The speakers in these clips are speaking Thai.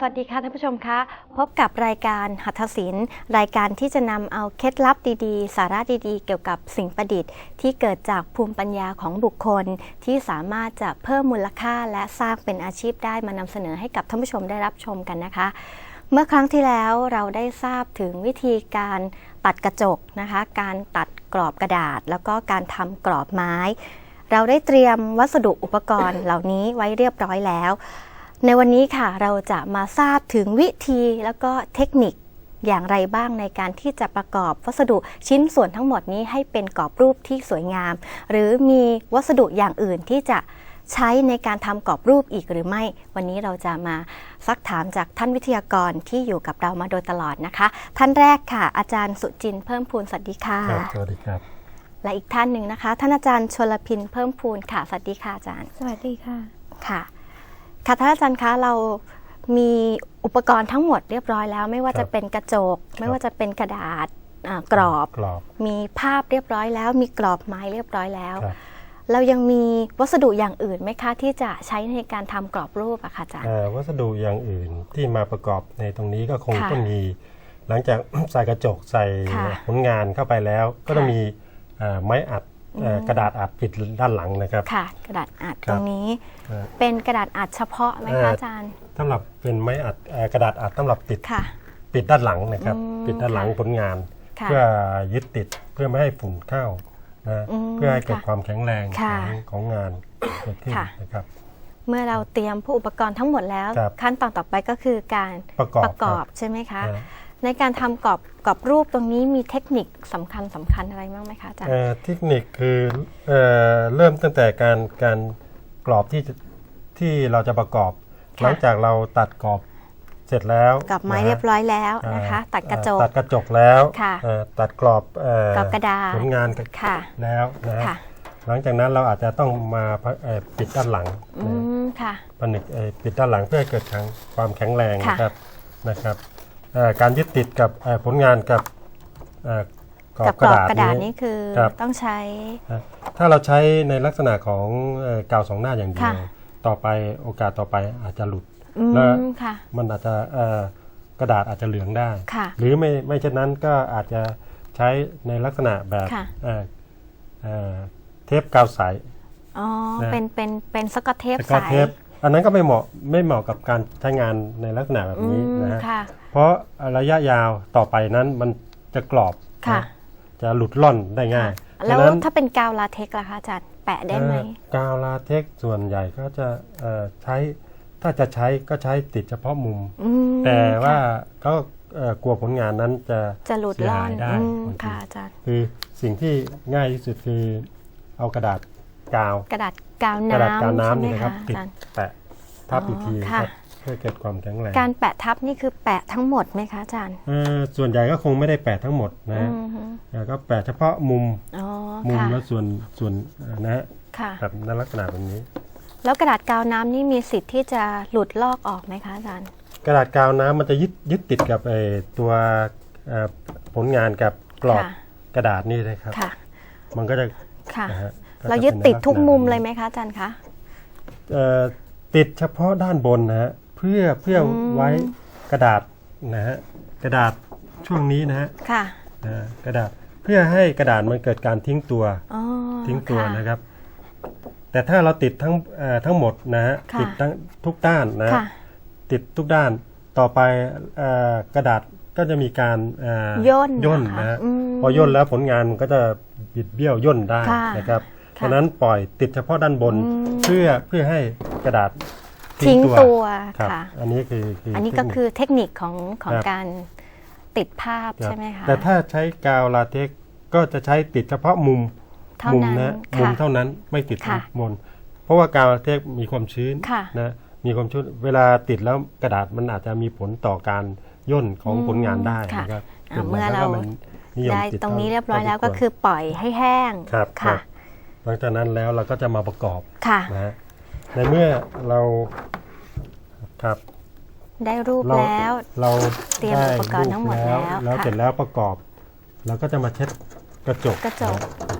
สวัสดีค่ะท่านผู้ชมคะพบกับรายการหัตถศิลป์รายการที่จะนำเอาเคล็ดลับดีๆ สาระดีๆ เกี่ยวกับสิ่งประดิษฐ์ ที่เกิดจากภูมิปัญญาของบุคคล ที่สามารถจะเพิ่มมูลค่าและสร้างเป็นอาชีพได้มานำเสนอให้กับท่านผู้ชมได้รับชมกันนะคะ เมื่อครั้งที่แล้วเราได้ทราบถึงวิธีการตัดกระจกนะคะ การตัดกรอบกระดาษ แล้วก็การทำกรอบไม้ เราได้เตรียมวัสดุอุปกรณ์เหล่านี้ไว้เรียบร้อยแล้ว ในวันนี้ค่ะเราจะมาทราบถึงวิธีแล้วก็เทคนิคอย่างไรบ้างในการที่จะประกอบวัสดุชิ้นส่วนทั้งหมดนี้ให้เป็นกรอบรูปที่สวยงาม หรือมีวัสดุอย่างอื่นที่จะใช้ในการทำกรอบรูปอีกหรือไม่ วันนี้เราจะมาซักถามจากท่านวิทยากรที่อยู่กับเรามาโดยตลอดนะคะ ท่านแรกค่ะ อาจารย์สุจินต์เพิ่มพูนสวัสดีค่ะครับสวัสดีครับ และอีกท่านหนึ่งนะคะ ท่านอาจารย์ชลพินเพิ่มพูนค่ะสวัสดีค่ะอาจารย์ สวัสดีค่ะค่ะ ค่ะท่านอาจารย์คะเรามีอุปกรณ์ทั้งหมดเรียบร้อยแล้ว ไม่ว่าครัจะบเป็นกระจก ไม่ว่าจะเป็นกระดาษอ่ากรอบกรอบ มีภาพเรียบร้อยแล้ว มีกรอบไม้เรียบร้อยแล้วครับเรายังมีวัสดุอย่างอื่นไหมคะที่จะใช้ในการทำกรอบรูปอะค่ะอาจารย์เอ่อวัสดุอย่างอื่นที่มาประกอบในตรงนี้ก็คงค่ะต้องมี หลังจากใส่กระจกใส่ค่ะผลงานเข้าไปแล้ว ก็ต้องค่ะมีเอ่อไม้อัด เอ่ออืมกระดาษอัดปิดด้านหลังนะครับ ค่ะ กระดาษอัดครัตบรงนี้เอ่อเป็นกระดาษอัดเฉพาะไหมเอ่คะออาจารย์สำหรับเป็นไม้อัดเอ่อกระดาษอัดสำหรับติดค่ะ ปิดด้านหลังนะครับ อืมปิดด้านหลังค่ะผลงาน ค่ะเพื่อยึดติดเพื่อไม่ให้ฝุ่นเข้านะอืมเพื่อให้เกิดค่ะความแข็งแรงขค่ะองของงานเกิดขึ้นค่ะ นะครับ เมื่อเราเตรียมผู้อุปกรณ์ทั้งหมดแล้ว ครับขั้นตอนต่อไปก็คือการประกอบประกอบครับใช่ไหมคะเอ่อ ในการทำกรอบกรอบรูปตรงนี้มีเทคนิคสำคัญสำคัญอะไรบ้างไหมคะอาจารย์ เอ่อเทคนิคคือเอ่อเริ่มตั้งแต่การการกรอบที่จะที่เราจะประกอบค่ะหลังจากเราตัดกรอบเสร็จแล้วกรอบไม้นะฮะเรียบร้อยแล้วนะคะเอ่อตัดกระจก ตัดกระจกแล้วค่ะ เอ่อตัดกรอบเอ่อกรอบกระดาษผลงานกันค่ะ แล้วนะฮะค่ะ หลังจากนั้นเราอาจจะต้องมาเอ่อปิดด้านหลังอืนะ มค่ะ ผนึกเอ่อปิดด้านหลังเพื่อให้เกิดทางความแข็งแรงค่ะ นะครับนะครับเอ่อ การยึดติดกับเอ่อผลงานกับเอ่อกรอกับบกระดาษกระดาษนี้นี่คือครับต้องใช้นะถ้าเราใช้ในลักษณะของเอ่อกาวสองหน้าอย่างเดียวค่ะต่อไปโอกาสต่อไปอาจจะหลุดอืและมค่ะมันอาจจะเอ่อกระดาษอาจจะเหลืองได้ค่ะหรือไม่ไม่เช่นนั้นก็อาจจะใช้ในลักษณะแบบค่ะเอ่อเอ่อเทปกาวใสอ๋อนะเป็นเป็นเป็นสกอตเทปแล้วใสก็เทป อันนั้นก็ไม่เหมาะไม่เหมาะกับการใช้งานในลักษณะแบบอืนี้มนะฮะค่ะ เพราะระยะยาวต่อไปนั้นมันจะกรอบค่ะ นะจะหลุดล่อนได้ง่ายแล้วฉะนั้นถ้าเป็นกาวลาเทกซ์ล่ะคะอาจารย์แปะได้ไหม เอ่อกาวลาเทกซ์ส่วนใหญ่ก็จะเอ่อใช้ถ้าจะใช้ก็ใช้ติดเฉพาะมุม อืมแต่ว่าค่ะก็เอ่อกลัวผลงานนั้นจะจะหลุดเสียล่อหานยได้อืมบางทีค่ะอาจารย์ คือสิ่งที่ง่ายที่สุดคือเอากระดาษกาว กระดาษ กาวกระดาษกาวน้ำใช่น้ำไหมนี่นะครับติดอาจารย์ แปะทับอีกทีอ๋อครับเพื่อเกิดความแข็งแรงการแปะทับนี่คือแปะทั้งหมดไหมคะอาจารย์เอ่อส่วนใหญ่ก็คงไม่ได้แปะทั้งหมดนะอืมฮึแล้วก็แปะเฉพาะมุมอ๋อมุมค่ะและส่วนส่วนเอ่อนะฮะค่ะ แบบในลักษณะแบบนี้ แล้วกระดาษกาวน้ำนี่มีสิทธิ์ที่จะหลุดลอกออกไหมคะอาจารย์ กระดาษกาวน้ำมันจะยึดยึดติดกับไอ้ตัวเอ่อผลงานกับกรอบค่ะ กระดาษนี่นะครับ ค่ะ มันก็จะค่ะ นะฮะ เรายึดติดทุกป็นในมุมษณะเลยไหมคะอาจารย์คะเอ่อติดเฉพาะด้านบนนะฮะเพื่อเพื่ออมไว้กระดาษนะฮะกระดาษช่วงนี้นะฮะค่ะนะฮะกระดาษเพื่อให้กระดาษมันเกิดการทิ้งตัวอ๋อทิ้งตัวค่ะนะครับ แต่ถ้าเราติดทั้งเอ่อทั้งหมดนะฮะค่ะติดทั้งทุกด้านนะฮะค่ะติดทุกด้านต่อไปเอ่อกระดาษก็จะมีการเอ่อย่นย่นเหรอคะนะฮะอืมพอย่นแล้วผลงานมันก็จะบิดเบี้ยวย่นได้ค่ะนะครับ ค่ะฉะนั้นปล่อยติดเฉพาะด้านบนอืมเพื่อเพื่อให้กระดาษทิ้งตัวครับค่ะอันนี้คือคืออันนี้เทก็นิคือเทคนิคของของครับการติดภาพครับใช่ไหมคะแต่ถ้าใช้กาวลาเท็กซ์ก็จะใช้ติดเฉพาะมุมเท่ามุมนั้นนะมุมค่ะเท่านั้นไม่ติดค่ะบนเพราะว่ากาวลาเท็กซ์มีความชื้นค่ะนะมีความชื้นเวลาติดแล้วกระดาษมันอาจจะมีผลต่อการย่นของอืมผลงานได้ค่ะนะครับอ่าส่วนใหญ่เมื่อแล้วเราก็มันนิยมได้ติดตรงนี้ท่าเรียบร้อยแล้วเท่าก็ที่วคือปล่อยให้แห้งครับครัค่ะบห ลังจากนั้นแล้วเราก็จะมาประกอบค่ะนะฮะในเมื่อเราครับ ได้รูปเราแล้ว เราเตรียมได้อุปกรณ์ทั้งหมดแล้วแล้วค่ะ เสร็จแล้วประกอบเราก็จะมาเช็ดกระจก กระจก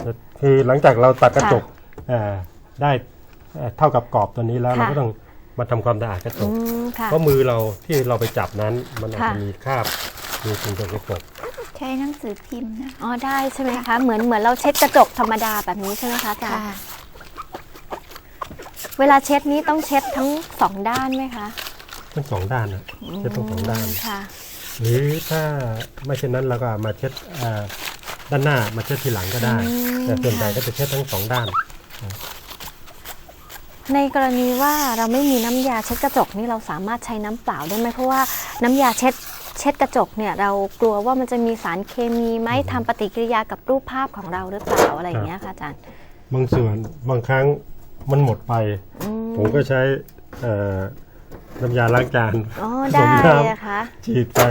นะคือหลังจากเราตัดกระค่ะจกเอ่อได้เอ่อเท่ากับกรอบตัวนี้แล้วค่ะ เราก็ต้องมาทำความสะอาดกระจอืก มค่ะ เพราะมือเราที่เราไปจับนั้นมันอาจค่ะ จะมีคราบมีสิ่งสกปรก ใช้หนังสือพิมพ์นะอ๋อได้ใช่ไหมคะเหมือนเหมือนเราเช็ดกระจกธรรมดาแบบนี้ใช่ไหมคะอาจารย์เวลาเช็ดนี้ต้องเช็ดทั้งสองด้านไหมคะทั้งสองด้านนะเช็ดทั้งสองด้านมค่ะ หรือถ้าไม่เช่นนั้นเราก็มาเช็ดเอ่อด้านหน้ามาเช็ดทีหลังก็ได้ อืม แต่ส่วนใหญ่ค่ะก็จะเช็ดทั้งสองด้าน ในกรณีว่าเราไม่มีน้ำยาเช็ดกระจกนี่เราสามารถใช้น้ำเปล่าได้ไหมเพราะว่าน้ำยาเช็ด เช็ดกระจกเนี่ยเรากลัวว่ามันจะมีสารเคมีไหมทำปฏิกิริยากับรูปภาพของเราหรือเปล่าอะไรอย่างเงี้ยค่ะอาจารย์บางส่วนบางครั้งมันหมดไปอืผมก็ใช้เอ่อน้ำยาล้างจานอ๋อผสได้มน้อะคะำฉีดไป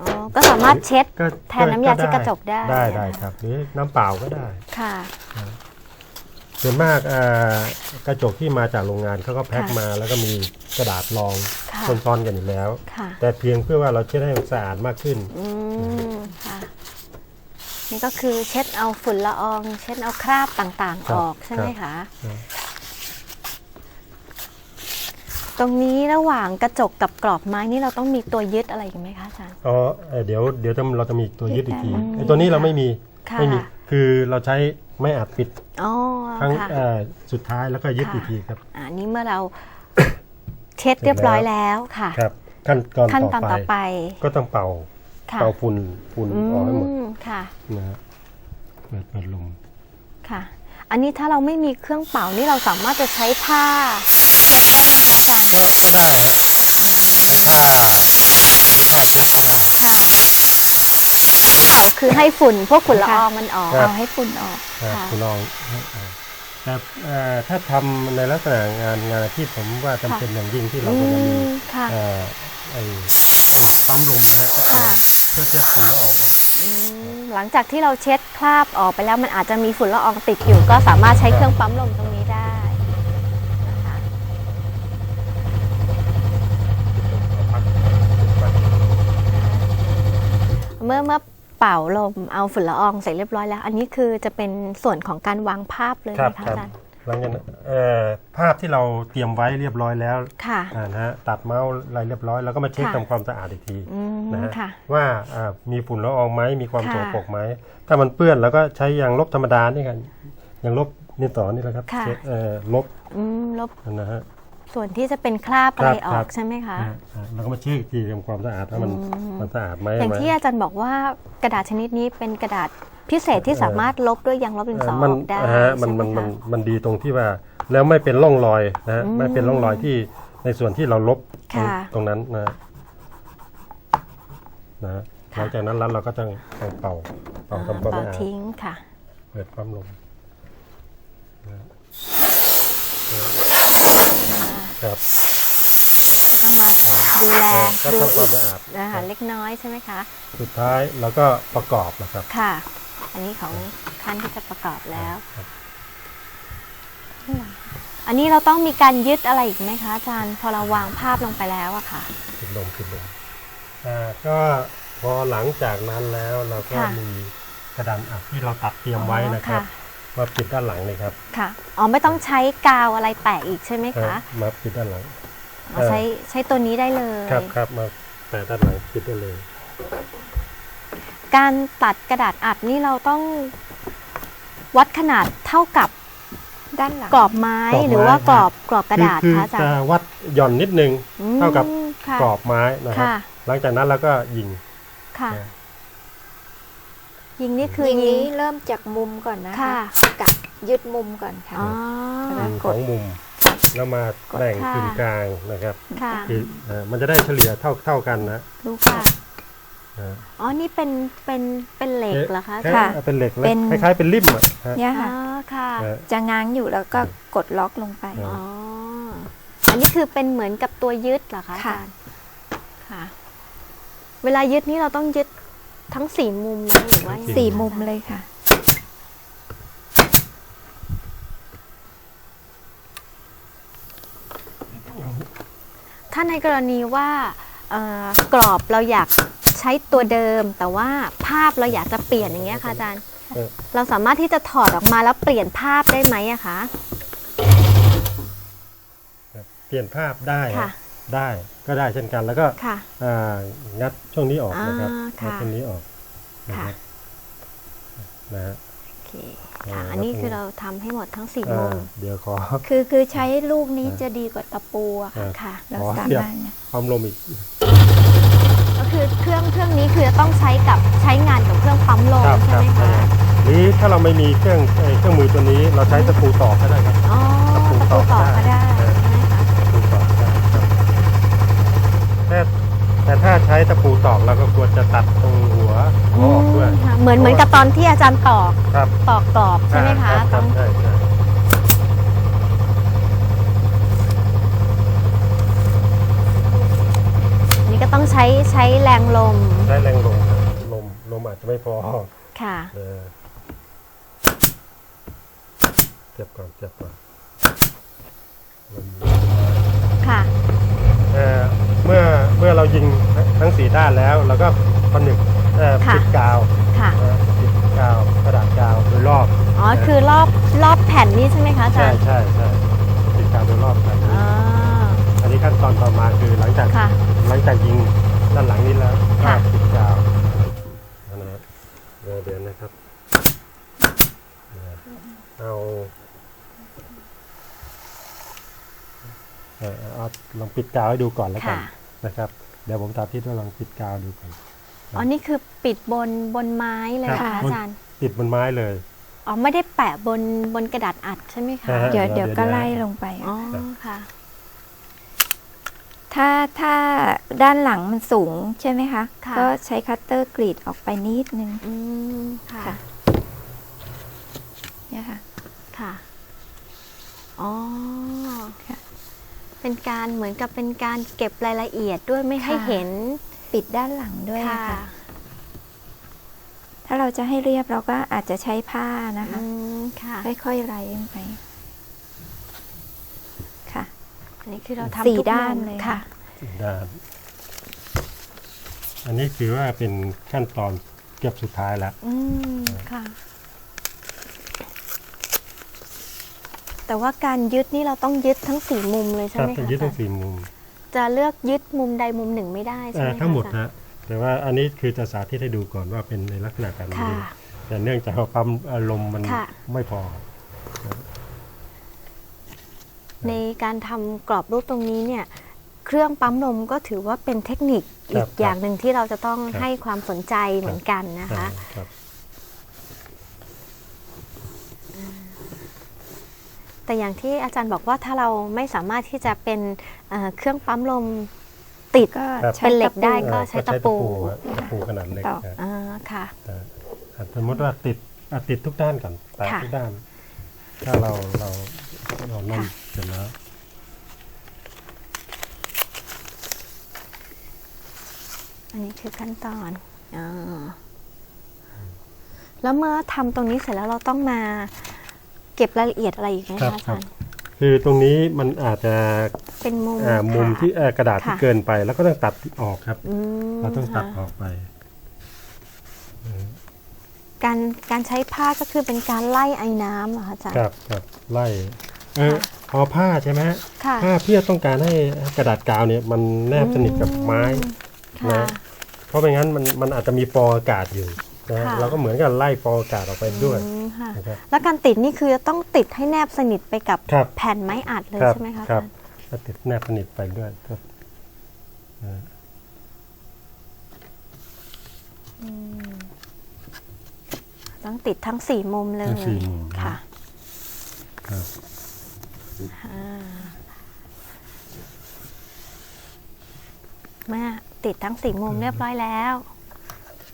อ๋อก็สามารถเช็ดก็แทนน้ำยาเช็ดกระจกได้ได้ได้ครับหรือน้ำเปล่าก็ได้ค่ะ ส่วนมากเอ่อกระจกที่มาจากโรงงานเขาก็แพ็คค่ะมาแล้วก็มีกระดาษรองค่ะซ้อนๆกันอยู่แล้วค่ะแต่เพียงเพื่อว่าเราเช็ดให้มันสะอาดมากขึ้นอืมค่ะนี่ก็คือเช็ดเอาฝุ่นละออง เช็ดเอาคราบต่างครัๆบออกใช่ไหมครัคะบครับตรงนี้ระหว่างกระจกกับกรอบไม้นี่เราต้องมีตัวยึดอะไรกันไหมคะอาจารย์อ๋อเอ่อเดี๋ยวเดี๋ยวจะเราจะมีตัวยึดอีกทีอืมไอ้ตัวนี้เราไม่มีค่ะไม่มีคือเราใช้ ไม้อัดปิดอ๋อครั้งค่ะเอ่อสุดท้ายแล้วก็ยึดค่ะอีกทีครับ อ่านี่เมื่อเรา เช็ดเรียบร้อยแล้วค่ะ ครับ ขั้นตอนขั้นตต่อนอต่อไปไปก็ต้องเป่าค่ะเป่าฝุ่นฝุ่นอืออกให้หมดมค่ะ นะฮะเปิดเปิดลม ค่ะ อันนี้ถ้าเราไม่มีเครื่องเป่านี่เราสามารถจะใช้ผ้าเช็ดได้ไหมคะอาจารย์ก็ก็ได้ฮะผ้าผ้าเช็ดก็ได้ ค่ะเป่า คือให้ฝุ่นพวกฝุ่นละอองมันออกครับ เอาให้ฝุ่นออกครับค่ะ คุณลองแต่เอ่อถ้าทำในลักษณะงานงานที่ผมว่าจำเป็นอย่างยิ่งที่เราอืควรจะมีมค่ะ เอ่อไอ้ปั๊มลมนะฮะค่ะ เพื่อเช็ดฝุ่นละอองออก อืมหลังจากที่เราเช็ดคราบออกไปแล้วมันอาจจะมีฝุ่นละอองติดอยู่ ก็สามารถใช้เครื่องปั๊มลมตรงนี้ได้นะคะเมื่อเมื่อ เป่าลมเอาฝุ่นละอองเสร็จเรียบร้อยแล้ว อันนี้คือจะเป็นส่วนของการวางภาพเลยครัไหบมคะครับอาจารย์ หลังจากนั้นเอ่อภาพที่เราเตรียมไว้เรียบร้อยแล้วค่ะ อ่านะฮะตัดเมาส์อะไรเรียบร้อย แล้วก็มาเช็คค่ะ ทำความสะอาดอีกทีอืมนะฮะค่ะ ว่าอ่ามีฝุ่นละอองไหมมีความค่ะโสโครกไหมถ้ามันเปื้อนแล้วก็ใช้ยางลบธรรมดานี่กันยางลบนี่ต่อนี่แหละครับค่ะ เช็ดเอ่อลบอืมลบนะฮะ ส่วนที่จะเป็นคราบอะไรครับอครัอบกใช่ไหมคะอ่าอ่าแล้วก็มาเช็คอีกทีทำความสะอาดว่ามันอืมมันสะอาดไหมอย่างไหมที่อาจารย์บอกว่ากระดาษชนิดนี้เป็นกระดาษพิเศษที่สามารถลบด้วยยางลบดินสอมัออกได้อ่าฮะมันใช่ไหมันมันคะมันดีตรงที่ว่า แล้วไม่เป็นร่องรอยนะฮะอืมไม่เป็นร่องรอยที่ในส่วนที่เราลบตรงค่ะ ตรงนั้นนะนะฮะหลังจากนั้นแล้วเราก็จะเอาเป่าเป่าทำความเป่าสะอาด ทิ้งค่ะ เปิดความลมนะ ครับต้องมาดูแลก็ดูทำความสะอาดนะคะเล็กน้อยใช่ไหมคะ สุดท้ายเราก็ประกอบนะครับ ค่ะ อันนี้ของขั้นที่จะประกอบแล้วครับอันนี้เราต้องมีการยึดอะไรอีกไหมคะอาจารย์ พอเราวางภาพลงไปแล้วอะค่ะปิดลมปิดลมอ่าก็พอหลังจากนั้นแล้วเราก็ค่ะมีกระดานอัดที่เราตัดเตรียมไว้นะครับอ๋อ มาปิดด้านหลังเลยครับค่ะอ๋อไม่ต้องใช้กาวอะไรแปะอีกใช่ไหมคะมาปิดด้านหลังอ๋อใช้ใช้ตัวนี้ได้เลยครับครับมาแปะด้านหลังปิดได้เลย การตัดกระดาษอัดนี่เราต้องวัดขนาดเท่ากับด้านหลังกรอบไม้กรอบไม้หรือว่ากรอบกรอบกระดาษคือคะอาจารจะย์วัดหย่อนนิดนึงอืมเท่ากับค่ะกรอบไม้นะครับค่ะหลังจากนั้นเราก็ยิงค่ะนะ ยิงนี่คืออย่างยินี้งเริ่มจากมุมก่อนนะค่ะคะกัดยึดมุมก่อนค่ะอ๋อแล้วยิงกสดองมุมแล้วมาแบ่งค่ะกึ่งกลางนะครับค่ะคือเอ่อมันจะได้เฉลี่ยเท่าเท่ากันนะรู้ค่ะอ่าอ๋อ นี่เป็นเป็นเป็นเหล็กเหรอคะแค่ค่ะเป็นเหล็กนะเป็นคล้ายๆเป็นริมอะฮะเนี่ยอ๋อค่ะค่ะเออจะง้างอยู่แล้วก็กดล็อกลงไปเออ๋ออันนี้คือเป็นเหมือนกับตัวยึดเหรอคะอาค่ะจารย์ค่ะ เวลายึดนี่เราต้องยึด ทั้งสี่มุมไหมหรือว่ายังไงสี่มุมเลยค่ะ ถ้าในกรณีว่าเอ่อกรอบเราอยากใช้ตัวเดิม แต่ว่าภาพเราอยากจะเปลี่ยนอย่างเงี้ยค่ะอาจารย์ เออ เราสามารถที่จะถอดออกมาแล้วเปลี่ยนภาพได้ไหมอะคะ เปลี่ยนภาพได้ค่ะ ได้ก็ได้เช่นกันแล้วก็ค่ะอ่างัดช่วงนี้ออกนะครับอ่าค่ะ งัดช่วงนี้ออกนะครับนะฮะ โอเคเออค่ะแล้วอันนี้ก็คือเราทำให้หมดทั้งสี่อ่ามุมเดี๋ยวขอ คือคือใช้ลูกนี้อ่าจะดีกว่าตะปูอะค่ะอ่า ค่ะ เราขอสาเทียบมารถเนี่ยความลมอีก ก็คือเครื่องเครื่องนี้คือจะต้องใช้กับใช้งานกับเครื่องปั๊มลมครับใช่ไหมครัคะบ หรือถ้าเราไม่มีเครื่องเอ่อเครื่องมือตัวนี้เราใช้ตะปูตอกก็ได้ครับ อ๋อตะปูตะปูตอกตอกก็ได้ ได้ ใช่ไหมคะ ตะปูตอกได้ครับ แต่แต่ถ้าใช้ตะปูตอกเราก็ควรจะตัดตรงหัวหัวออกด้วยมค่ะเหมือนเหมือนกับตอนที่อาจารย์ตอกครับตอกกรอบใช่ไหมคะรับตครรับงใช่ใช่นี่ก็ต้องใช้ใช้แรงลมใช้แรงลมครับลมลมอาจจะไม่พอค่ะ เออเจ็บก่อนเจ็บก่อนลมค่ะ เอ่อเมื่อเมื่อเรายิงทั้งสีด้านแล้วเราก็ผนึกเอ่อค่ะ ปิดกาวค่ะเอ่อปิดกาวกระดาษกาวโดยรอบอ๋อ คือรอบรอบแผ่นนี้ใช่ไหมคะอาจาใช่รย์ใช่ใช่ปิดกาวโดยรอบแบบนี้อ่าอันนี้ขั้นตอนต่อมาคือหลังจากค่ะ หลังจากยิงด้านหลังนี้แล้วก็ค่ะ ปิดกาวนะครับเดี๋ยวเดี๋ยวนะครับเอาเอ่อเอาลองปิดกาวให้ดูก่อนแล้วกันค่ะนะครับเดี๋ยวผมตามที่ด้วยลองปิดกาวดูก่อนอ๋อนี่คือปิดบนบนไม้เลยครัค่ะบอาจารย์ ปิดบนไม้เลยอ๋อไม่ได้แปะบนบนกระดาษอัดใช่ไหมคะใช่ฮะเดี๋ยวเดี๋เดี๋ยยววก็เดี๋ยวไล่ลงไปอะอ๋อค่ะ ถ้าถ้าด้านหลังมันสูงใช่ไหมคะค่ะก็ใช้คัตเตอร์กรีดออกไปนิดนึงอืมค่ะค่ะเนี่ยค่ะค่ะอ๋อค่ะ เป็นการเหมือนกับเป็นการเก็บรายละเอียดด้วยไม่ให้ค่ะเห็นปิดด้านหลังด้วยค่ะค่ะ ถ้าเราจะให้เรียบเราก็อาจจะใช้ผ้านะคะอืมค่ะค่อยๆไล่ลงไปค่ะอันนี้คือเราทำสี่ทุกด้านมุมเลยค่ะด้าน อันนี้คือว่าเป็นขั้นตอนเกือบสุดท้ายแล้วอืมค่ะ แต่ว่าการยึดนี่เราต้องยึดทั้งสี่มุมเลยใช่ครับไหมเป็นคะยึดทั้งสี่มุมจะเลือกยึดมุมใดมุมหนึ่งไม่ได้ใช่เอ่ไหอมคะทั้งหมดอาจารย์นะแต่ว่าอันนี้คือจะสาธิตให้ดูก่อนว่าเป็นในลักษณะแบบนี้ค่ะแต่เนื่องจากว่าปั๊มอารมณ์มันค่ะ ไม่พอ ในการทำกรอบรูปตรงนี้เนี่ยเครื่องปั๊มลมก็ถือว่าเป็นเทคนิคครัอีบกอย่างหนึ่งที่เราจะต้องครับให้ความสนใจเหมือนกันนะคะ ครับ แต่อย่างที่อาจารย์บอกว่าถ้าเราไม่สามารถที่จะเป็นเอ่อเครื่องปั๊มลมติดก็ครับใช้เป็นเหล็กตะปูได้เอ่อก็ใช้ตะปูฮะตะปูขนาดเล็กตอกนะอ่าค่ะอ่าอะสมมติว่าติดอะติดทุกด้านก่อนแตะค่ะทุกด้าน ถ้าเราเราเรานั่นค่ะเสร็จแล้วอันนี้คือขั้นตอนอาแล้วเมื่อทำตรงนี้เสร็จแล้วเราต้องมา เก็บรายละเอียดอะไรอีกไหมครัคะบอาครัจาบ รย์ คือตรงนี้มันอาจจะเป็นมุมอ่ามุมค่ะที่เอ่อกระดาษที่ค่ะเกินไป แล้วก็ต้องตัดออกครับ อืมเราต้องตัดค่ะออกไป การการใช้ผ้าก็คือเป็นการไล่ไอ้น้ำเหรอคะอาจารย์ ครับครับไล่เออค่ะพอผ้าใช่ไหมฮะค่ะผ้าเพื่อต้องการให้กระดาษกาวเนี่ยมันแนบสนิทกับไม้ค่ะนะเพราะไม่งั้นมันมันอาจจะมีฟองอากาศอยู่ นะฮะค่ะเราก็เหมือนกับไล่ฟองอากาศออกไปด้วยอืมค่ะนะครับแล้วการติดนี่คือจะต้องติดให้แนบสนิทไปกับครับแผ่นไม้อัดเลยครับใช่ไหมคะครับอาจารย์ก็ติดแนบสนิทไปด้วยครับนะต้องติดทั้งสี่มุมเลยทั้งสี่มุมค่ะครับอ่าเมื่อติดทั้งสี่มุมเรียบร้อยแล้ว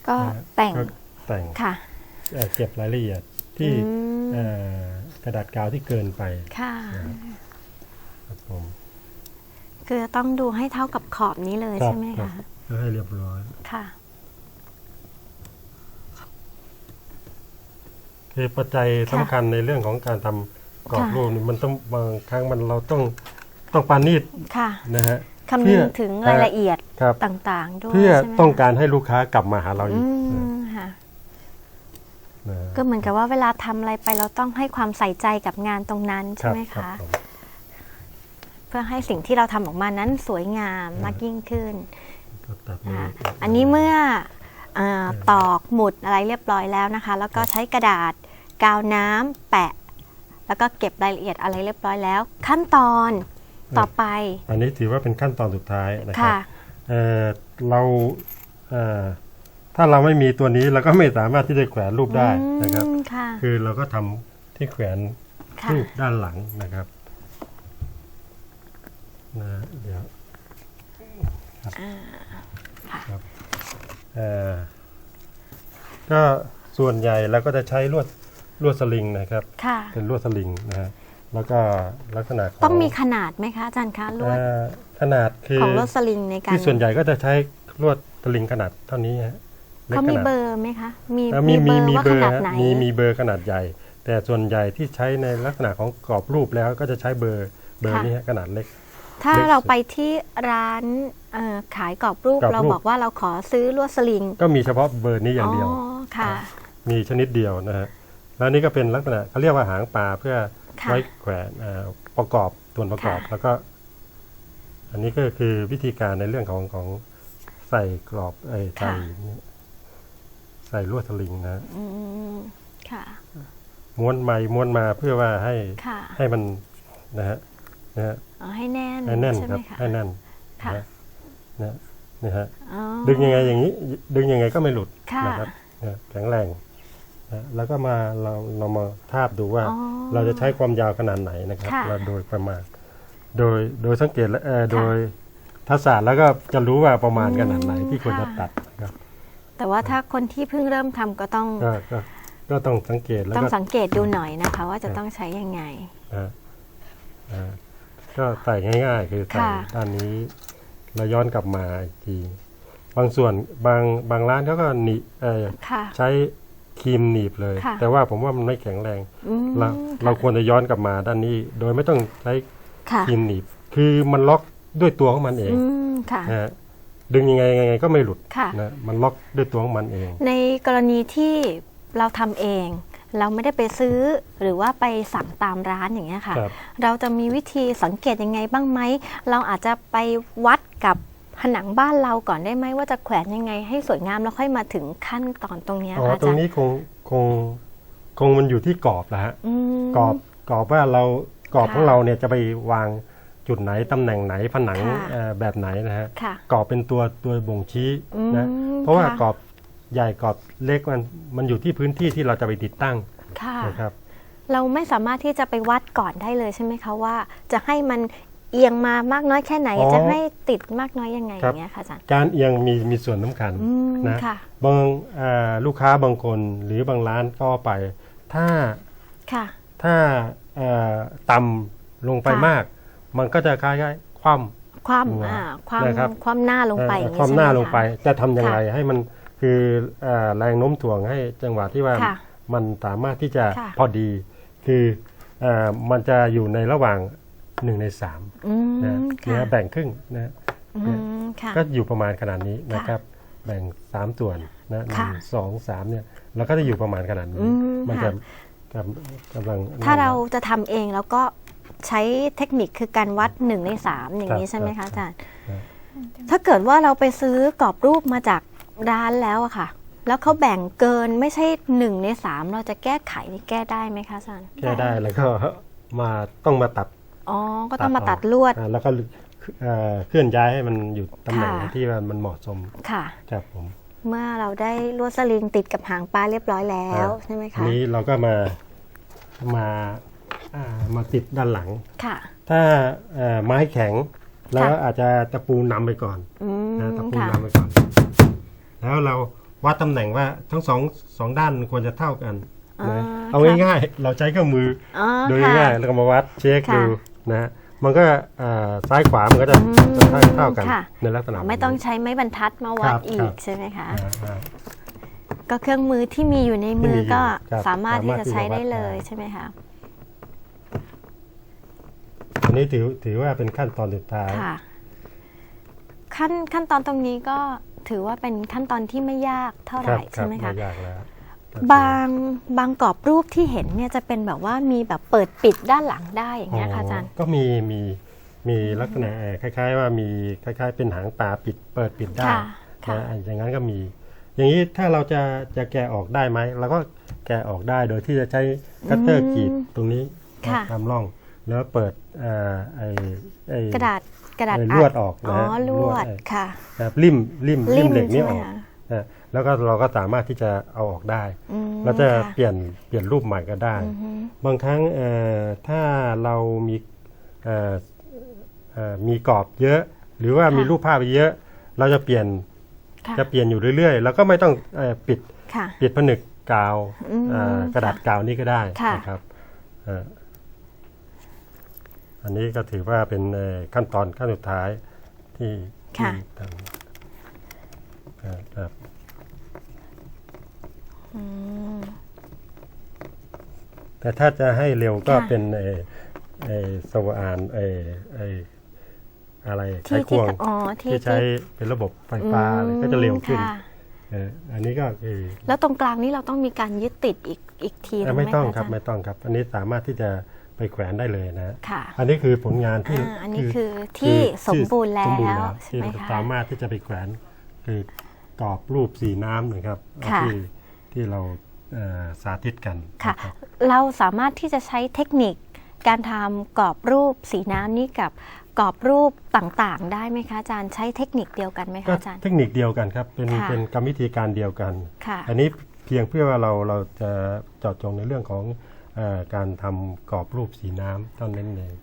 ก็แต่งก็ แต่งค่ะเอ่อเก็บรายละเอียดที่อืมเอ่อกระดาษกาวที่เกินไปค่ะครับผมคือต้องดูให้เท่ากับขอบนี้เลยครับใช่ไหมครัคะบเพื่อให้เรียบร้อยค่ะคือปัจจัยสำคัญในเรื่องของการทำกรอบค่ะรูปนี่มันต้องบางครั้งมันเราต้องต้องปานีตค่ะนะฮะคำเพื่นึองถึงรายละเอียดครับต่าง ๆ ด้วยเพื่อใช่ไหมต้องคะการให้ลูกค้ากลับมาหาเราอือีกมค่ะนะ ก็เหมือนกับว่าเวลาทำอะไรไปเราต้องให้ความใส่ใจกับงานตรงนั้นคใช่รับไหมครัคะบผมเพื่อให้สิ่งที่เราทำออกมานั้นสวยงามมากยิ่งขึ้นก็ตัดนะคะนี้อันนี้เมื่อเออตอกหมุดอะไรเรียบร้อยแล้วนะคะ แล้วก็ใช้กระดาษกาวน้ำแปะ แล้วก็เก็บรายละเอียดอะไรเรียบร้อยแล้ว ขั้นตอนต่อไป อันนี้ถือว่าเป็นขั้นตอนสุดท้ายนะครัค่ะบเอ่อเราเอ่อ ถ้าเราไม่มีตัวนี้เราก็ไม่สามารถที่จะแขวนรูปได้นะครับอืมค่ะคือเราก็ทำที่แขวนค่ะรูปด้านหลังนะครับนะเดี๋ยวครับอ่าค่ะครับเอ่อก็ส่วนใหญ่เราก็จะใช้ลวดลวดสลิงนะครับค่ะเป็นลวดสลิงนะฮะแล้วก็ลักษณะของต้องมีขนาดไหมคะอาจารย์คะลวดเอ่อขนาดคือของลวดสลิงในการที่ส่วนใหญ่ก็จะใช้ลวดสลิงขนาดเท่านี้ฮะล็ก เขาขมีนาดเบอร์ไหมคะมีเอ่อมีมีมีว่าเบขอร์นาดฮะไหนมีมีเบอร์ขนาดใหญ่ แต่ส่วนใหญ่ที่ใช้ในลักษณะของกรอบรูปแล้วก็จะใช้เบอร์เบอร์นี้ฮะขนาดเล็ก ถ้าเล็กสุดเราไปที่ร้านเอ่อขายกรอบรูปกรอบรูปเราบอกว่าเราขอซื้อลวดสลิง ก็มีเฉพาะเบอร์นี้อย่างเดียวค่ะ มีชนิดเดียวนะฮะแล้วนี่ก็เป็นลักษณะเขาเรียกว่าหางปลาเพื่อค่ะไว้แขวนเอ่อประกอบตัวนประกอบค่ะแล้วก็ อันนี้ก็คือวิธีการในเรื่องของของใส่กรอบไอ้ใส่ ใส่ลวดสลิงนะฮะอืมค่ะ ม้วนไปม้วนมาเพื่อว่าให้ค่ะให้มันนะฮะนะฮะเอาให้แน่นให้แน่นใช่คไหรัมบคะให้แน่นค่ะนะนะนี่ฮะอ๋อ ดึงยังไงอย่างนี้ ดึงยังไงก็ไม่หลุดค่ะนะครับนะแข็งแรงนะแล้วก็มาเราเรามาทาบดูว่า อ๋อเราจะใช้ความยาวขนาดไหนนะครับ ค่ะ เราโดยประมาณ โดยโดยสังเกตและเอ่อโดยทักษะแล้วก็จะรู้ว่าประมาณขนาดไหนที่ควรจะตัดนะครับ แต่ว่าถ้าคนที่เพิ่งเริ่มทำก็ต้องก็ก็ก็ต้องสังเกตแล้วต้องก็สังเกตดูหน่อยนะคะ ว่าจะต้องใช้ยังไงอ่าอ่าก็ใส่ง่าย ๆ คือใส่ค่ะ ด้านนี้แล้วย้อนกลับมาอีกทีบางส่วนบางบางร้านเขาก็หนีเอ่อ ค่ะ ใช้ครีมหนีบเลย ค่ะ แต่ว่าผมว่ามันไม่แข็งแรง อืมเราเราควรจะย้อนกลับมาด้านนี้ โดยไม่ต้องใช้ค่ะครีมหนีบ คือมันล็อกด้วยตัวของมันเองอืมค่ะ นะฮะ ดึงยังไงยังไงก็ไม่หลุดค่ะ นะมันล็อกด้วยตัวของมันเอง ในกรณีที่เราทำเอง เราไม่ได้ไปซื้อหรือว่าไปสั่งตามร้านอย่างเงี้ยค่ะ ครับ เราจะมีวิธีสังเกตยังไงบ้างไหม เราอาจจะไปวัดกับผนังบ้านเราก่อนได้ไหมว่าจะแขวนยังไงให้สวยงามแล้วค่อยมาถึงขั้นตอนตรงเนี้ยอ๋อค่ะอาตรจางรย์นี้คงคงคงมันอยู่ที่กรอบแหละฮะ อืม กรอบกรอบว่าเรากรอบค่ะ ของเราเนี่ยจะไปวาง จุดไหนตำแหน่งไหนผนังค่ะเอ่อแบบไหนนะฮะค่ะกรอบเป็นตัวตัวบ่งชี้นะอืมเพราะว่าค่ะกรอบใหญ่กรอบเล็กมันมันอยู่ที่พื้นที่ที่เราจะไปติดตั้งค่ะนะครับเราไม่สามารถที่จะไปวัดก่อนได้เลยใช่ไหมคะว่า จะให้มันเอียงมามากน้อยแค่ไหนอ๋อจะให้ติดมากน้อยยังไงอครับย่างเงี้ยค่ะอาจารย์การเอียงมีมีส่วนสำคัญอืมนะค่ะบางเอ่อลูกค้าบางคนหรือบางร้านก็ไป ถ้าค่ะถ้าเอ่อต่ำลงไปค่ะมาก มันก็จะคล้ายๆคว่ำความหัวอ่าความนะครับความหน้าลงไปอย่างเอ่อนี้ความใช่หไหมน้าคะลงไป จะทำอย่างค่ะไรให้มันคือเอ่อแรงโน้มถ่วงให้จังหวะที่ว่าค่ะมันสามารถที่จะค่ะพอดี คือเอ่อมันจะอยู่ในระหว่างหนึ่งในสามอืมนะค่ะนะแบ่งครึ่งนะอืมค่ะก็อยู่ประมาณขนาดนี้นะครับ แบ่งสามส่วนนะหนึ่ค่ะงสองสามเนี่ยเราก็จะอยู่ประมาณขนาดนี้อืมมันค่ะจะกำกำลังถ้าเราจะทำเองแล้วก็ ใช้เทคนิคคือการวัดหนึ่งในสามอย่างนี้ใช่ไหมคะอาจารย์ ถ้าเกิดว่าเราไปซื้อกรอบรูปมาจากร้านแล้วอะค่ะ แล้วเขาแบ่งเกินไม่ใช่หนึ่งในสามเราจะแก้ไขนี่แก้ได้ไหมคะอาจารย์แก้ได้แล้วก็มาต้องมาตัดอ๋อก็ต้องมาตัดลวดอ่าแล้วก็เอ่อเคลื่อนย้ายให้มันอยู่ตำแหน่งค่ะที่ว่ามันเหมาะสมค่ะครับผมเมื่อเราได้ลวดสลิงติดกับหางปลาเรียบร้อยแล้วอ่าใช่ไหมทีคะนี้เราก็มามาอ่า มาติดด้านหลังค่ะถ้าเอ่อไม้แข็งเราก็อาจจะตะปูนำไปก่อนอืมนะตะปูค่ะนำไปก่อน แล้วเราวัดตำแหน่งว่าทั้งสองสองด้านควรจะเท่ากันนะเอาง่ายๆ เราใช้เครื่องมืออ๋อโดยค่ะง่ายๆแล้วก็มาวัดเช็คค่ะดูนะฮะมันก็เอ่อซ้ายขวามันก็จะอืมจะเท่าเท่ากันค่ะในลักษณะไม่ต้องใช้ไม้บรรทัดมาวัดครับอีครักบใช่ไหมคะอ่าอ่าก็เครื่องมือที่มีอยู่ในมือที่มีอยู่ก็ครับสามารถที่จะใช้ได้สามารถที่จะวัดเลยได้ใช่ไหมคะ อันนี้ถือถือว่าเป็นขั้นตอนสุดท้ายค่ะขั้นขั้นตอนตรงนี้ก็ถือว่าเป็นขั้นตอนที่ไม่ยากเท่าไหครัร่บครัใช่ไหมคะไม่ยากแล้วก็บางบางกรอบรูปที่เห็นเนี่ยจะเป็นแบบว่ามีแบบเปิดปิดด้านหลังได้อย่างเงี้ยค่ะอาจารย์ก็มีมีมีลักษณะเอ่อคล้าย ๆ ว่ามีคล้าย ๆ เป็นหางปลาปิดเปิดปิดได้ค่ะค่ะนะอย่างนั้นก็มี อย่างนี้ถ้าเราจะจะแกะออกได้ไหมเราก็แกะออกได้โดยที่จะใช้คัตเตอร์กรีดตรงนี้ค่ะทำร่อง แล้วเปิดเอ่อไอ้ไอ้กระดาษกระดาษไอ้อัลวดออกอ๋นะอฮะลวดไอ้ค่ะแบบริมริมริมเหล็กนี้ใช่อไหมอกคะนะแล้วก็เราก็สามารถที่จะเอาออกได้อืมเราจะค่เปลี่ยนเปลี่ยนรูปใหม่ก็ได้อือฮึบางครั้งเอ่อถ้าเรามีเอ่อเอ่อมีกรอบเยอะ หรือว่ามีรูปภาพเยอะ เราจะเปลี่ยนค่ะจะเปลี่ยนอยู่เรื่อยๆ แล้วก็ไม่ต้องเอ่อปิดค่ะปิดผนึกกาวอืมเอ่อกระดาษค่ะกาวนี่ก็ได้ค่ะนะครับเอ่ออันนี้ก็ถือว่าเป็นเอ่อขั้นตอนขั้นสุดท้ายที่ที่ค่ะทำเอ่อครับอืมแต่ถ้าจะให้เร็วก็ค่ะเป็นไอ้ไอ้สวานไอ้ไอ้อะไรไขที่คที่วงอ๋อที่ที่ใช้เป็นระบบไฟฟ้าอะไรก็จะเร็วขึ้นค่ะเอออันนี้ก็คือแล้วตรงกลางนี้เราต้องมีการยึดติดอีกอีกทีหนึงไหมไม่ต้องะาครับจาย์ไม่ต้องครับ อันนี้สามารถที่จะ ไปแขวนได้เลยนะค่ะอันนี้คือผลงานที่อ่าอันนี้คือที่สมบูรณ์แล้วสมบูรณ์แล้วใช่ที่ไหมเราคะสามารถที่จะไปแขวนคือกรอบรูปสีน้ำนะครับค่ะที่ที่เราเอ่อสาธิตกันค่ะนรับเราสามารถที่จะใช้เทคนิคการทำกรอบรูปสีน้ำนี้กับกรอบรูปต่างๆ ได้ไหมคะอาจารย์ใช้เทคนิคเดียวกันไหมก็คะอาจารย์เทคนิคเดียวกันครับเป็นค่ะเป็นกรรมวิธีการเดียวกันค่ะอันนี้เพียงเพื่อว่าเราเราจะเจาะจงในเรื่องของเออ การทำกรอบรูปสีน้ำเท่านั้นเอง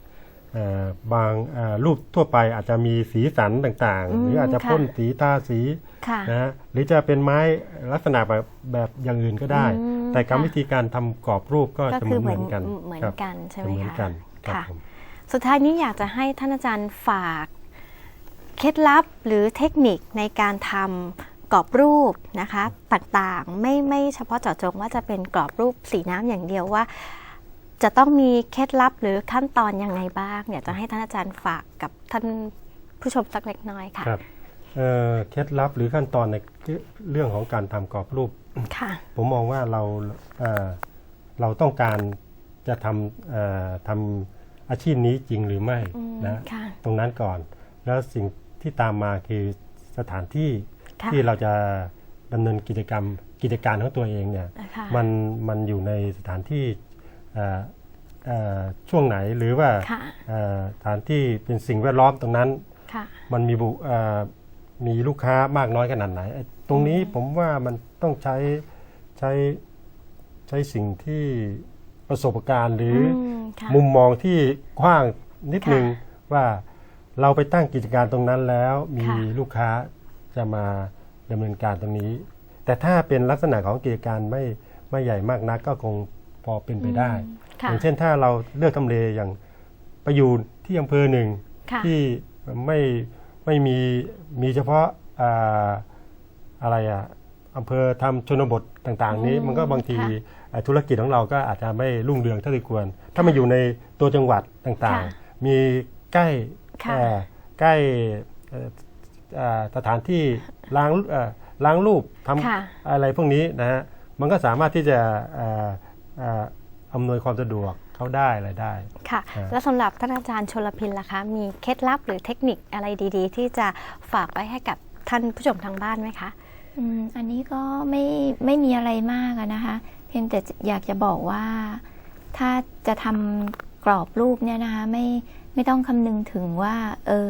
เอ่อบางเอ่อรูปทั่วไปอาจจะมีสีสันต่างอืๆมหรืออาจจะค่ะพ่นสีตาสีค่ะนะฮะหรือจะเป็นไม้ลักษณะแบบแบบอย่างอื่นก็ได้อืมแต่กรรมค่ะวิธีการทำกรอบรูปก็ก็จะคือเหเหมืมืออนนกันเหมือนครับกันใช่ไหมจะเหมือนคะกันครับค่ะผมสุดท้ายนี้อยากจะให้ท่านอาจารย์ฝากเคล็ดลับหรือเทคนิคในการทำ กรอบรูปนะคะต่างๆ ไม่ไม่เฉพาะเจาะจงว่าจะเป็นกรอบรูปสีน้ำอย่างเดียวว่า จะต้องมีเคล็ดลับหรือขั้นตอนยังไงบ้างอยากจะให้ท่านอาจารย์ฝากกับท่านผู้ชมสักเล็กน้อยค่ะครับเอ่อเคล็ดลับหรือขั้นตอนในเรื่องของการทำกรอบรูปค่ะผมมองว่าเราเอ่อเราต้องการจะทำเอ่อทำอาชีพนี้จริงหรือไม่อืมนะค่ะตรงนั้นก่อน แล้วสิ่งที่ตามมาคือสถานที่ค่ะ ที่เราจะดำเนินกิจกรรมกิจการของตัวเองเนี่ยนะคะมันมันอยู่ในสถานที่เอ่อเอ่อช่วงไหนหรือว่าค่ะเอ่อสถานที่เป็นสิ่งแวดล้อมตรงนั้นค่ะมันมีบุเอ่อมีลูกค้ามากน้อยขนาดไหนไอ้ตรงนี้ผมว่ามันต้องใช้ใช้ใช้สิ่งที่ประสบการณ์หรืออมค่ะมุมมองที่กว้างนิดค่ะนึงว่าเราไปตั้งกิจการตรงนั้นแล้วมีค่ะลูกค้า จะมาดำเนินการตรงนี้ แต่ถ้าเป็นลักษณะของกิจการไม่ไม่ใหญ่มากนักก็คงพอเป็นไปได้อืมค่ะอย่างเช่นถ้าเราเลือกทำเลอย่างไปอยู่ที่อำเภอหนึ่งค่ะที่ไม่ไม่มีมีเฉพาะอ่าอะไรอะอำเภอทำชนบทต่างๆ นี้อืมมันก็บางทีค่ะอ่าธุรกิจของเราก็อาจจะไม่รุ่งเรืองเท่าที่ควร ถ้ามาอยู่ในตัวจังหวัดต่างค่ะๆมีใกล้ค่ะเอ่อใกล้เอ่ออ่า สถานที่ล้างเอ่อล้างรูปทค่ะำอะไรพวกนี้นะฮะมันก็สามารถที่จะเอ่อเอ่ออำนวยความสะดวกเขาได้อะไรได้ ค่ะครับแล้วสำหรับท่านอาจารย์ชลพินล่ะคะ มีเคล็ดลับหรือเทคนิคอะไรดี ๆ ที่จะฝากไว้ให้กับท่านผู้ชมทางบ้านไหมคะอืมอันนี้ก็ไม่ไม่มีอะไรมากอะนะคะ เพียงแต่อยากจะบอกว่าถ้าจะทำกรอบรูปเนี่ยนะคะไม่ไม่ต้องคำนึงถึงว่า เออ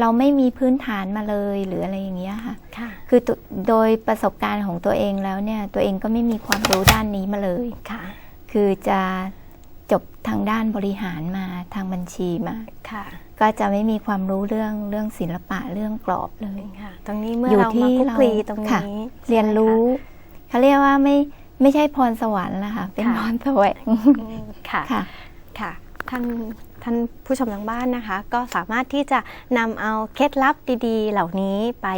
เราไม่มีพื้นฐานมาเลยหรืออะไรอย่างเงี้ยค่ะ ค่ะ คือตัวโดยประสบการณ์ของตัวเองแล้วเนี่ย ตัวเองก็ไม่มีความรู้ด้านนี้มาเลย ค่ะ คือจะจบทางด้านบริหารมาทางบัญชีมา ค่ะ ก็จะไม่มีความรู้เรื่องเรื่องศิลปะเรื่องกรอบเลย ค่ะ ตรงนี้เมื่ออยู่เราที่มาคลุกคลีเราตรงค่ะนี้เรียนรู้เขาเรียกว่าไม่ไม่ใช่พรสวรรค์ละค่ะ เป็นค่ะพรแสวง อืมค่ะ ค่ะ ค่ะ ท่าน ท่านผู้ชมทางบ้านนะคะ ก็สามารถที่จะนำเอาเคล็ดลับดีๆ เหล่านี้ไป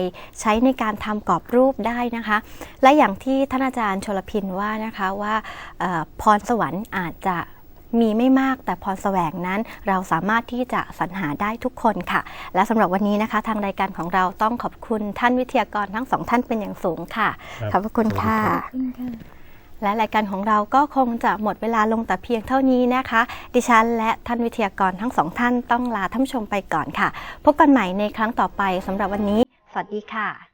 ใช้ในการทำกรอบรูปได้นะคะ และอย่างที่ท่านอาจารย์ชลพินว่านะคะว่าเอ่อพรสวรรค์อาจจะมีไม่มากแต่พรแสวงนั้นเราสามารถที่จะสรรหาได้ทุกคนค่ะ และสำหรับวันนี้นะคะ ทางรายการของเราต้องขอบคุณท่านวิทยากรทั้งสองท่านเป็นอย่างสูงค่ะครับขอบพระคุณค่ะ และรายการของเราก็คงจะหมดเวลาลงแต่เพียงเท่านี้นะคะ ดิฉันและท่านวิทยากรทั้งสองท่านต้องลาท่านชมไปก่อนค่ะ พบกันใหม่ในครั้งต่อไปสำหรับวันนี้ สวัสดีค่ะ